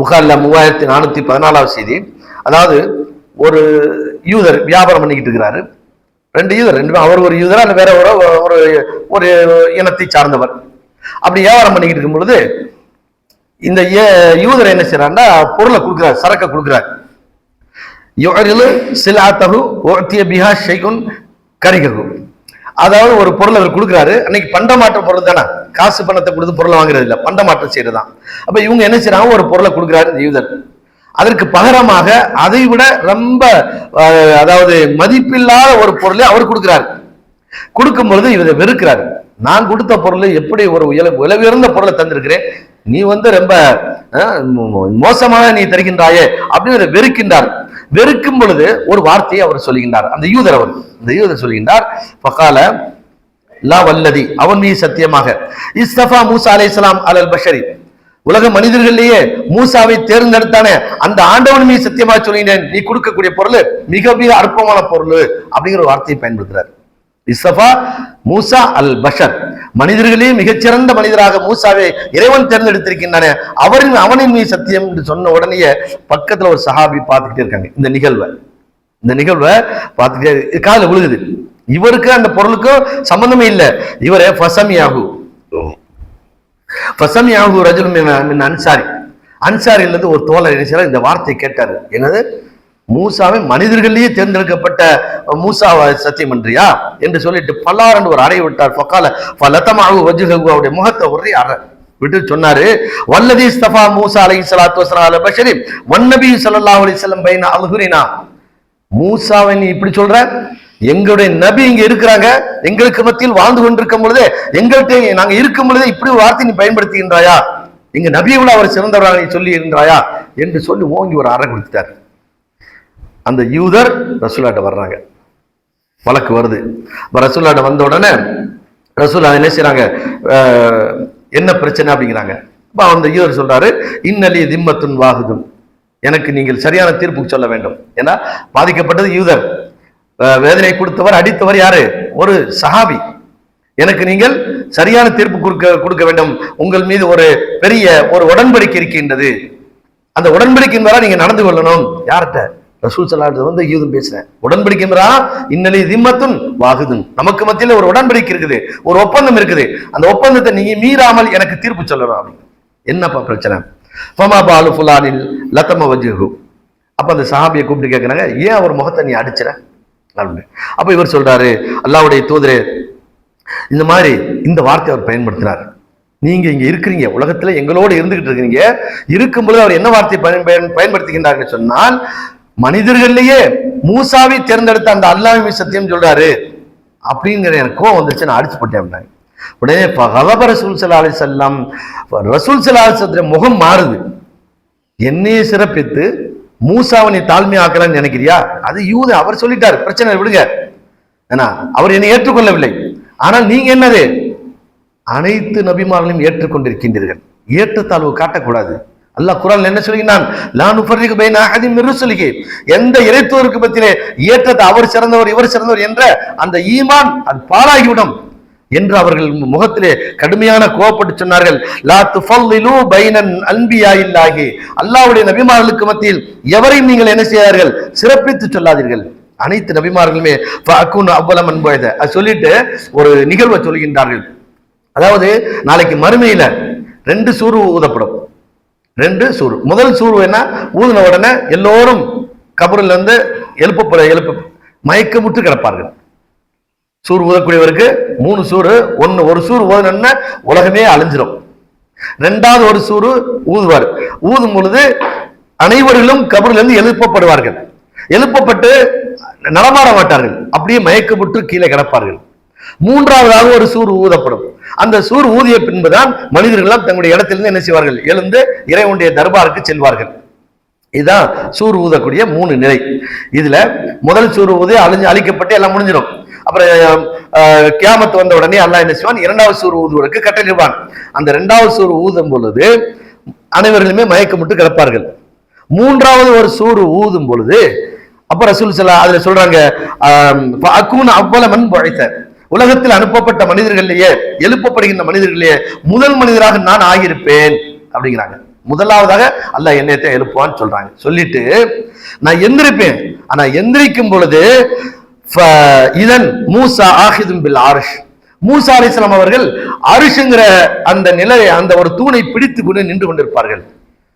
புகார்ல மூவாயிரத்தி நானூற்றி பதினாலாவது செய்தி. அதாவது ஒரு யூதர் வியாபாரம் பண்ணிக்கிட்டு இருக்கிறாரு. ரெண்டு யூதர் ரெண்டு பேரும் அவர் ஒரு யூதர் அந்த வேற ஒரு ஒரு ஒரு இனத்தை சார்ந்தவர். அப்படி வியாபாரம் பண்ணிக்கிட்டு இருக்கும் பொழுது இந்த யூதர் என்ன செய்யறாருன்னா பொருளை கொடுக்குறாரு சரக்கை கொடுக்குறார். சில சிலாத்தஹு ஓத்திய பிஹா ஷைகுன் கரிககு அதாவது ஒரு பொருள் அவர் கொடுக்குறாரு. அன்னைக்கு பண்டமாற்ற பொருள் தானே. காசு பணத்தை கொடுத்து பொருளை வாங்குறது மாற்றம் பண்டமாற்றம் செய்யறதுதான் அப்ப இவங்க என்ன செய்யறாங்க ஒரு பொருளை கொடுக்குறாரு இந்த யூதர் அதற்கு பகரமாக அதை விட ரொம்ப அதாவது மதிப்பில்லாத ஒரு பொருளை அவர் கொடுக்குறாரு. கொடுக்கும் பொழுது இவரை வெறுக்கிறாரு. நான் கொடுத்த பொருள் எப்படி ஒரு உயல விலை உயர்ந்த பொருளை தந்திருக்கிறேன்? நீ வந்து ரொம்ப மோசமாக நீ தருகின்றாயே அப்படின்னு அவரை வெறுக்கின்றார். வெறுக்கும் பொழுது ஒரு வார்த்தையை அவர் சொல்லுகின்றார் அந்த யூதர் அவர் இந்த யூதர் சொல்லுகின்றார் பகால லா வல்லதி அவன் மீது சத்தியமாக. இஸ்தபா மூசா அலைஹிஸ்ஸலாம் அலல் பஷரி. உலக மனிதர்களிலேயே மூசாவை தேர்ந்தெடுத்தானே அந்த ஆண்டவன் மீது சத்தியமா சொல்லினேன் நீ கொடுக்கக்கூடிய பொருள் மிக மிக அற்பமான பொருள் அப்படிங்கிற ஒரு வார்த்தையை பயன்படுத்துறார். இஸ்தபா மூசா அல் பஷர். மனிதர்களே மிகச்சிறந்த மனிதராக மூசாவை இறைவன் தேர்ந்தெடுத்திருக்கின்றன அவரின் அவனின் மீது சத்தியம் என்று சொன்ன உடனே பக்கத்துல ஒரு சஹாபி பார்த்துக்கிட்டே இருக்காங்க. இந்த நிகழ்வை இந்த நிகழ்வை பார்த்துக்கிட்டே இது விழுகுது. இவருக்கு அந்த பொருளுக்கும் சம்பந்தமே இல்லை. இவரே ஃபசமியாகு ஃபசமியாகு ரஜுல் மின் மின் அன்சாரி. அன்சாரில ஒரு தோழர் என்ன இந்த வார்த்தையை கேட்டாரு. என்னது? மூசாவை மனிதர்களையே தேர்ந்தெடுக்கப்பட்ட மூசாவை சத்தியம் பண்றியா? என்று சொல்லிட்டு பல்லாரண்டு ஒரு அறை விட்டார். ஃபக்கால ஃபலத்தமாகு வஜுஹு அவருடைய முகத்தை ஒரே அறை விட்டு சொன்னாரு வல்லதி ஸ்தபா மூசா அலை ஸலாத்து வஸலாம் பஷரி வன்னபி ஸல்லல்லாஹு அலி வஸல்லம் பைனா அல்ஹுரினா. மூசாவை நீ இப்படி சொல்ற? எங்களுடைய நபி இங்க இருக்கிறாங்க எங்களுக்கு மத்தியில் வாழ்ந்து கொண்டிருக்கும் பொழுதே எங்கள்கிட்ட நாங்க இருக்கும் பொழுதே இப்படி ஒரு வார்த்தை நீ பயன்படுத்துகின்றாயா? எங்க நபியை விட அவர் சிறந்தவராக நீ சொல்லி இருந்தாயா என்று சொல்லி ஓங்கி ஒரு அறை கொடுத்துட்டார். அந்த யூதர் ரசூலாட்ட வர்றாங்க. வழக்கு வருது. இப்போ ரசூலாட்ட வந்த உடனே ரசூலா என்ன செய்கிறாங்க என்ன பிரச்சனை அப்படிங்கிறாங்க. இப்போ அந்த யூதர் சொல்கிறாரு இன்னலி திம்மத்துன் வாகுதும் எனக்கு நீங்கள் சரியான தீர்ப்பு சொல்ல வேண்டும். ஏன்னா பாதிக்கப்பட்டது யூதர். வேதனை கொடுத்தவர் அடித்தவர் யாரு? ஒரு சஹாபி. எனக்கு நீங்கள் சரியான தீர்ப்பு கொடுக்க கொடுக்க வேண்டும். உங்கள் மீது ஒரு பெரிய ஒரு உடன்படிக்கை இருக்கின்றது. அந்த உடன்படிக்கையின் வர நீங்க நடந்து கொள்ளணும். யார்கிட்ட? ரசூல் சலாட்டு வந்து யூதும் பேசுறேன். உடன்படிக்கை இன்னலி திம்மத்தும் வாகுதுன். நமக்கு மத்தியில ஒரு உடன்படிக்கை இருக்குது ஒரு ஒப்பந்தம் இருக்குது. அந்த ஒப்பந்தத்தை நீங்க மீறாமல் எனக்கு தீர்ப்பு சொல்லணும் அப்படின்னு என்னப்பா பிரச்சனை? ஃபமா பாலு ஃபுலானில் லத்தம வஜுகு அப்ப அந்த சஹாபியை கூப்பிட்டு கேட்குறாங்க ஏன் அவர் முகத்தை நீ அடிச்சிட அப்படின்னு. அப்போ இவர் சொல்றாரு அல்லாவுடைய தூதரே இந்த மாதிரி இந்த வார்த்தையை அவர் பயன்படுத்தினார் நீங்க இங்க இருக்கிறீங்க உலகத்துல எங்களோடு இருந்துகிட்டு இருக்கிறீங்க. இருக்கும் பொழுது அவர் என்ன வார்த்தையை பயன் பயன் பயன்படுத்துகின்றார்னு சொன்னால் மனிதர்கள்லயே மூசாவை தேர்ந்தெடுத்த அந்த அல்லாஹ் சத்தியம் சொல்றாரு? அப்படிங்கிற எனக்கு கோவம் வந்துச்சு நான் அடிச்சு போட்டேன் உடனே கலப ரசூல் சல்லா அலி செல்லம் ரசூல் சல்லா அலி முகம் மாறுது. என்னையே சிறப்பித்து மூசாவை நீ தாழ்மை ஆக்கலான்னு நினைக்கிறியா? அது யூது அவர் சொல்லிட்டார் பிரச்சனை விடுங்க. ஏன்னா அவர் என்னை ஏற்றுக்கொள்ளவில்லை. ஆனால் நீங்க என்னது? அனைத்து நபிமார்களையும் ஏற்றுக்கொண்டிருக்கின்றீர்கள். ஏற்றத்தாழ்வு காட்டக்கூடாது. அல்லாஹ் குரான் என்ன சொல்கிறான்? லானு நுஃபர்ரிகு பைனா அஹதின் மின் ருசுலிஹி எந்த இறைத்தோருக்கு பத்திலே ஏற்றத்தை அவர் சிறந்தவர் இவர் சிறந்தவர் என்ற அந்த ஈமான் அது பாழாகிவிடும் என்று அவர்கள் முகத்திலே கடுமையான கோவப்பட்டு சொன்னார்கள். லா துஃபல்லிலு பைனன் அன்பியா இல்லாஹி அல்லாஹ்வுடைய நபிமார்களுக்கு மத்தியில் எவரையும் நீங்கள் என்ன செய்யார்கள் சிறப்பித்து சொல்லாதீர்கள். அனைத்து நபிமார்களுமே அக்குன்னு அவ்வளம் அன்புத அது சொல்லிட்டு ஒரு நிகழ்வை சொல்கின்றார்கள். அதாவது நாளைக்கு மறுமையில ரெண்டு சூறு ஊதப்படும். ரெண்டு சூறு. முதல் சூறு என்ன? ஊதின உடனே எல்லோரும் கபரில் இருந்து எழுப்பப்பட எழுப்ப மயக்கமுற்று கிடப்பார்கள். சூறு ஊதக்கூடியவருக்கு மூணு சூறு ஒன்னு ஒரு சூறு ஊதினா உலகமே அழிஞ்சிரும். ரெண்டாவது ஒரு சூறு ஊதுவார். ஊதும் பொழுது அனைவர்களும் கபரிலிருந்து எழுப்பப்படுவார்கள். எழுப்பப்பட்டு நடமாட மாட்டார்கள். அப்படியே மயக்கமுற்று கீழே கிடப்பார்கள். மூன்றாவதாக ஒரு சூறு ஊதப்படும். அந்த சூர் ஊதிய பின்புதான் மனிதர்கள்லாம் தங்களுடைய இடத்திலிருந்து என்ன செய்வார்கள்? எழுந்து இறைவனுடைய தர்பாருக்கு செல்வார்கள். இதுதான் சூர் ஊதக்கூடிய மூணு நிலை. இதுல முதல் சூர் ஊதி அழிஞ்சு அழிக்கப்பட்டு எல்லாம் முடிஞ்சிடும். அப்புறம் கியாமத்து வந்த உடனே அல்லாஹ் என்ன செய்வான்? இரண்டாவது சூர் ஊதுவதற்கு கட்டளிடுவான் அந்த இரண்டாவது சூர் ஊதும் பொழுது அனைவர்களுமே மயக்கமிட்டு கிடப்பார்கள். மூன்றாவது ஒரு சூறு ஊதும் பொழுது அப்ப ரசூல் சல்லா அதுல சொல்றாங்க அக்கூன் அவ்வள மண் பழைத்த. உலகத்தில் அனுப்பப்பட்ட மனிதர்களிலேயே எழுப்பப்படுகின்ற மனிதர்களிலேயே முதல் மனிதராக நான் ஆகியிருப்பேன் அப்படிங்கிறாங்க. முதலாவதாக அல்ல என்னையத்தை எழுப்புவான்னு சொல்றாங்க. சொல்லிட்டு நான் எந்திரிப்பேன். ஆனா எந்திரிக்கும் பொழுது ஃப- இதன் மூசா ஆஹிதும் பில் ஆரிஷ். மூசா அலிஸ்லாம் அவர்கள் அரிஷுங்கிற அந்த நிலையை அந்த ஒரு தூணை பிடித்து கொண்டு நின்று கொண்டிருப்பார்கள்.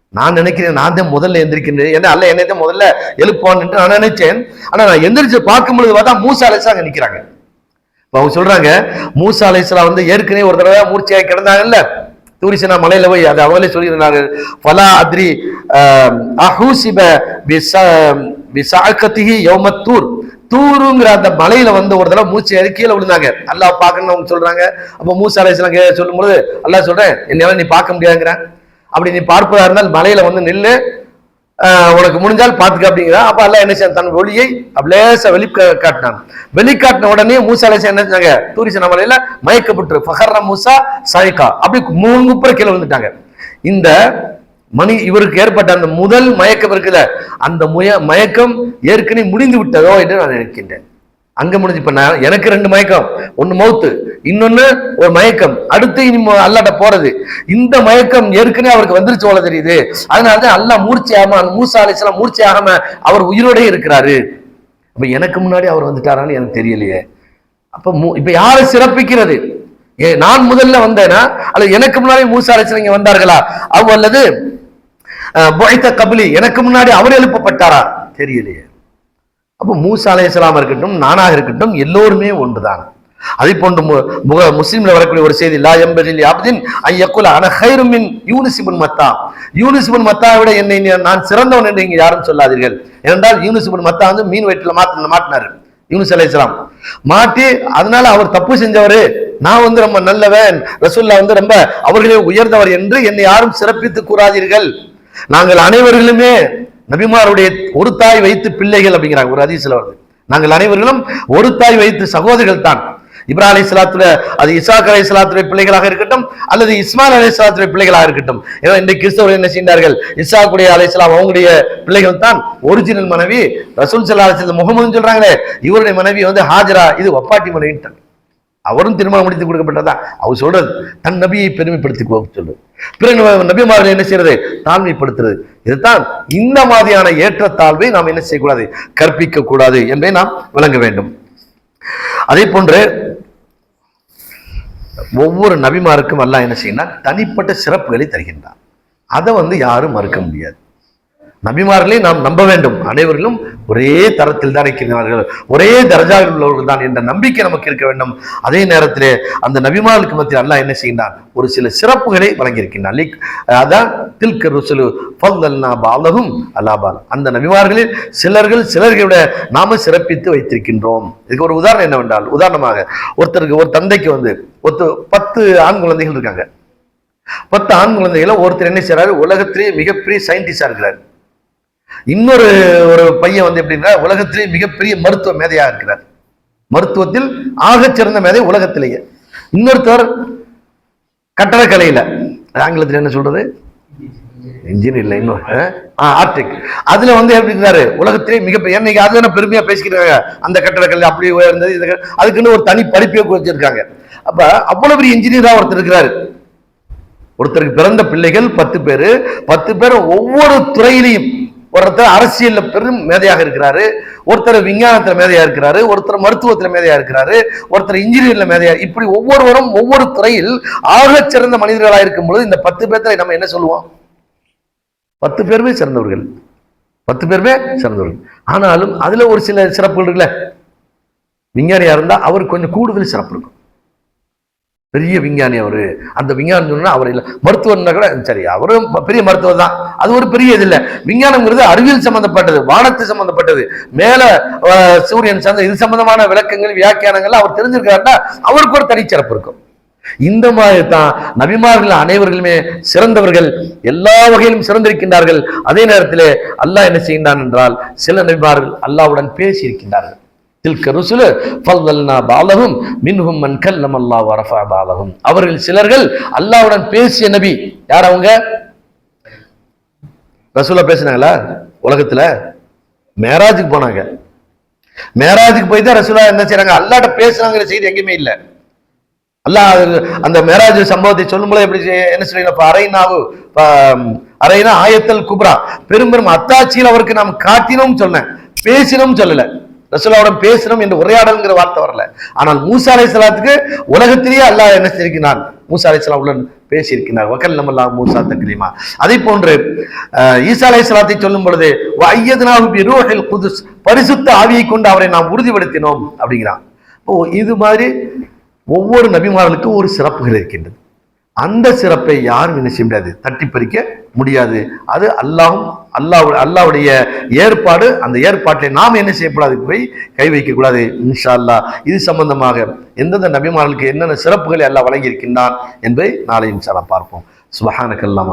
நான் நினைக்கிறேன் நான் தான் முதல்ல எந்திரிக்கின்றேன். ஏன்னா அல்ல என்னை தான் முதல்ல எழுப்புவான் என்று நான் நினைச்சேன். ஆனா நான் எந்திரிச்சு பார்க்கும் பொழுது பார்த்தா மூசா அலிஸ்லாம் அங்க நிக்கிறாங்க. அவங்க சொல்றாங்க மூசா அலைஸ்லாம் வந்து ஏற்கனவே ஒரு தடவை மூர்ச்சியாக கிடந்தாங்கல்ல? தூரிசனா மலையில போய் அது அவங்களே சொல்லியிருந்தாங்க. ஃபலா அத்ரி அஹூசிப பிச- யோமத்தூர். தூருங்கிற அந்த மலையில வந்து ஒரு தடவை மூச்சு கீழே விழுந்தாங்க. அல்லா பார்க்கணும்னு அவங்க சொல்றாங்க. அப்ப மூசா அலைஹிஸ்ஸலாம் கே சொல்லும் பொழுது சொல்றேன் என்னால நீ பார்க்க முடியாதுங்கிறேன். அப்படி நீ பார்ப்பதா இருந்தால் மலையில வந்து நில்லு உனக்கு முடிஞ்சால் பார்த்துக்க அப்படிங்கிறா. அப்போ அல்லாஹ் என்ன செய்ய தன் ஒளியை அப்படியே வெளி காட்டினான். வெளிக்காட்டின உடனே மூசா அலைஹிஸ்ஸலாம் என்ன செஞ்சாங்க? தூரிச நம்மளையில் மயக்கப்பட்டு ஃபஹர்ர மூசா சாய்கா. அப்படி மூங்குப்புற கீழே வந்துட்டாங்க இந்த மணி இவருக்கு ஏற்பட்ட அந்த முதல் மயக்கம் இருக்குல்ல அந்த முய மயக்கம் ஏற்கனவே முடிந்து விட்டதோ என்று நான் நினைக்கின்றேன். அங்க முடிஞ்சு இப்ப நான் எனக்கு ரெண்டு மயக்கம். ஒன்னு மவுத்து இன்னொன்னு ஒரு மயக்கம். அடுத்து இனி அல்லாட்ட போறது. இந்த மயக்கம் ஏற்கனவே அவருக்கு வந்துருச்சு போல தெரியுது. அதனாலதான் மூர்ச்சி ஆகாம அந்த மூசா மூர்ச்சி ஆகாம அவர் உயிரோடய இருக்கிறாரு. அப்ப எனக்கு முன்னாடி அவர் வந்துட்டாரான்னு எனக்கு தெரியலையே. அப்ப மு- இப்ப யாரை சிறப்பிக்கிறது? ஏ நான் முதல்ல வந்தேனா? அல்லது எனக்கு முன்னாடி மூசா அலிஸ்லாம் இங்க வந்தார்களா? அவ் அல்லது கபிலி எனக்கு முன்னாடி அவர் எழுப்பப்பட்டாரா? தெரியலையே. அப்போ மூசா அலைஹிஸ்ஸலாம் இருக்கட்டும் நானாக இருக்கட்டும் எல்லோருமே ஒன்றுதான். அதே போன்று முக- முஸ்லீம்ல வரக்கூடிய ஒரு செய்தி லா எம்பரில் யாப்தின் ஐயக்குல அன ஹைரும் மின் யூனிஸ் மத்தா. யூனிஸ் இப்னு மத்தாவை விட என்னை நான் சிறந்தவன் என்று இங்கே யாரும் சொல்லாதீர்கள். ஏனென்றால் யூனிஸ் மத்தா வந்து மீன் வயிற்றுல மாட்டின மாட்டினாரு அலை இஸ்லாம் மாட்டி அதனால அவர் தப்பு செஞ்சவர் நான் வந்து ரொம்ப நல்லவன் ரசூல்லா வந்து ரொம்ப அவர்களே உயர்ந்தவர் என்று என்னை யாரும் சிறப்பித்து கூறாதீர்கள். நாங்கள் அனைவர்களுமே நபிமாருடைய ஒரு தாய் வைத்து பிள்ளைகள் அப்படிங்கிறாங்க ஒரு அதிசல வருது. நாங்கள் அனைவர்களும் ஒரு தாய் வைத்து சகோதரிகள் தான். இப்ரா அலை சலாத்துல அது இசாக் அலை சலாத்துடைய பிள்ளைகளாக இருக்கட்டும் அல்லது இஸ்மால் அலை சலாத்துடைய பிள்ளைகளாக இருக்கட்டும். ஏன்னா இந்த கிறிஸ்தவர்கள் என்ன செய்தார்கள்? இசாக்குடைய அலை சலாம் அவங்களுடைய பிள்ளைகள் தான். ஒரிஜினல் மனைவி ரசூல் சல்லா அலை முகமதுன்னு சொல்றாங்களே இவருடைய மனைவி வந்து ஹாஜரா இது வப்பாட்டி மனைவின்ட்டாங்க அவரும் திருமணம் முடித்து கொடுக்கப்பட்டதா? அவர் சொல்றது தன் நபியை பெருமைப்படுத்தி சொல்றது. பிறகு நபிமார்கள் என்ன செய்யறது? தாழ்மைப்படுத்துறது. இதுதான் இந்த மாதிரியான ஏற்றத்தாழ்வை நாம் என்ன செய்யக்கூடாது? கற்பிக்க கூடாது என்பதை நாம் விளங்க வேண்டும். அதே போன்று ஒவ்வொரு நபிமாருக்கும் எல்லாம் என்ன செய்யணும் தனிப்பட்ட சிறப்புகளை தருகின்றான். அதை வந்து யாரும் மறுக்க முடியாது. நபிமார்களை நாம் நம்ப வேண்டும். அனைவர்களும் ஒரே தரத்தில் தான் இருக்கிறார்கள். ஒரே தரஜாவில் உள்ளவர்கள் தான் என்ற நம்பிக்கை நமக்கு இருக்க வேண்டும். அதே நேரத்திலே அந்த நபிமார்களுக்கு மத்தியில் அல்லாஹ் என்ன செய்கின்றான்? ஒரு சில சிறப்புகளை வழங்கியிருக்கின்றான். லிக் அதான் தில்க ருசுலு ஃபல்லல்னா பாலகும் அல்லாபால் அந்த நபிமார்களில் சிலர்கள் சிலர்களை விட நாம சிறப்பித்து வைத்திருக்கின்றோம். இதுக்கு ஒரு உதாரணம் என்னவென்றால் உதாரணமாக ஒருத்தருக்கு ஒரு தந்தைக்கு வந்து ஒருத்தர் பத்து ஆண் குழந்தைகள் இருக்காங்க. பத்து ஆண் குழந்தைகளை ஒருத்தர் என்ன செய்கிறாரு உலகத்திலேயே மிகப்பெரிய சயின்டிஸ்டாக இருக்கிறார். இன்னொரு ஒரு பையன் வந்து எப்படின்னா உலகத்திலேயே மிகப்பெரிய மருத்துவ மேதையாக இருக்கிறார். மருத்துவத்தில் ஆகச் சிறந்த மேதை உலகத்திலேயே. இன்னொருத்தர் கட்டடக்கலையில் ஆங்கிலத்தில் என்ன சொல்றது? இன்ஜினியர் இல்லை இன்னும் ஆர்டிக். அதில் வந்து எப்படி இருந்தாரு? உலகத்திலே மிகப்பெரிய இன்னைக்கு அது பெருமையாக பேசிக்கிறாங்க. அந்த கட்டடக்கலை அப்படி உயர்ந்தது இந்த அதுக்குன்னு ஒரு தனி படிப்பே வச்சிருக்காங்க அப்போ அவ்வளோ பெரிய இன்ஜினியராக ஒருத்தர் இருக்கிறாரு. ஒருத்தருக்கு பிறந்த பிள்ளைகள் பத்து பேர். பத்து பேர் ஒவ்வொரு துறையிலையும் ஒருத்தர் அரசியல்ல பெரும் மேதையாக இருக்கிறாரு ஒருத்தர் விஞ்ஞானத்துல மேதையா இருக்கிறாரு ஒருத்தர் மருத்துவத்துல மேதையா இருக்கிறாரு ஒருத்தர் இன்ஜினியர்ல மேதையா இப்படி ஒவ்வொருவரும் ஒவ்வொரு துறையில் ஆக சிறந்த மனிதர்களாக இருக்கும் பொழுது இந்த பத்து பேர்த்துல நம்ம என்ன சொல்லுவோம்? பத்து பேருமே சிறந்தவர்கள். பத்து பேருமே சிறந்தவர்கள். ஆனாலும் அதுல ஒரு சில சிறப்புகள் இருக்குல்ல? விஞ்ஞானியா இருந்தா அவருக்கு கொஞ்சம் கூடுதல் சிறப்பு இருக்கும். பெரிய விஞ்ஞானி அவர். அந்த விஞ்ஞானம் சொன்னா அவர் இல்லை. மருத்துவர்னா கூட சரி அவரும் பெரிய மருத்துவர் தான். அது ஒரு பெரிய இது இல்லை. விஞ்ஞானம்ங்கிறது அறிவியல் சம்மந்தப்பட்டது வானத்து சம்மந்தப்பட்டது மேலே சூரியன் சந்திரன் இது சம்மந்தமான விளக்கங்கள் வியாக்கியானங்கள் அவர் தெரிஞ்சிருக்காருன்னா அவருக்கு ஒரு தனிச்சிறப்பு இருக்கும். இந்த மாதிரி தான் நபிமார்கள் அனைவர்களுமே சிறந்தவர்கள் எல்லா வகையிலும் சிறந்திருக்கின்றார்கள். அதே நேரத்தில் அல்லாஹ் என்ன செய்கின்றான் என்றால் சில நபிமார்கள் அல்லாஹ்வுடன் பேசி இருக்கின்றார்கள் தில்க ருசுலு ஃபல்லல்னா பாலகும் மின்ஹும் மன் கல்லம் அல்லாஹ் வரஃபா பாலகும் அவர்கள் சிலர்கள் அல்லாஹ்வுடன் பேசிய நபி. யார் அவங்க? ரசூலா பேசினாங்களா? உலகத்துல? மேராஜுக்கு போனாங்க. மேராஜுக்கு போய் தான் ரசூலா என்ன செய்யறாங்க அல்லாட்ட பேசுறாங்கிற செய்தி எங்கேயுமே இல்லை. அல்லாஹ் அந்த மேராஜ் சம்பவத்தை சொல்லும்போது எப்படி செய்- என்ன சொல்றீங்க? அரைனாவு அரைனா ஆயத்தல் குப்ரா. பெரும் பெரும் அத்தாட்சியில் அவருக்கு நாம் காட்டினோம் சொன்னேன். பேசினோம் சொல்லலை. ரசூலாவுடன் பேசணும் என்று உரையாடல்ங்கிற வார்த்தை வரல. ஆனால் மூசா அலை சலாத்துக்கு உலகத்திலேயே அல்லாஹ் என்ன செய்திருக்கிறான்? மூசா அலை சலாவுடன் பேசியிருக்கிறார். வக்கல் நம்மல்லா மூசா தக்லீமா அதே போன்று ஈசா அலை சலாத்தை சொல்லும் பொழுது ஐயதுனாவும் பி புது பரிசுத்த ஆவியை கொண்டு அவரை நாம் உறுதிப்படுத்தினோம் அப்படிங்கிறான். ஓ இது மாதிரி ஒவ்வொரு நபிமாரனுக்கும் ஒரு சிறப்புகள் இருக்கின்றது. அந்த சிறப்பை யாரும் என்ன செய்ய முடியாது. தட்டி பறிக்க முடியாது. அது அல்லாஹும் அல்லாஹ் அல்லாவுடைய ஏற்பாடு. அந்த ஏற்பாட்டை நாம் என்ன செய்யக்கூடாது? போய் கை வைக்கக்கூடாது இன்ஷா அல்லாஹ் இது சம்பந்தமாக எந்தெந்த நபிமார்களுக்கு என்னென்ன சிறப்புகளை அல்லாஹ் வழங்கியிருக்கின்றான் என்பதை நாளை இன்ஷா அல்லாஹ் பார்ப்போம் சுபஹானக்கல்லாம்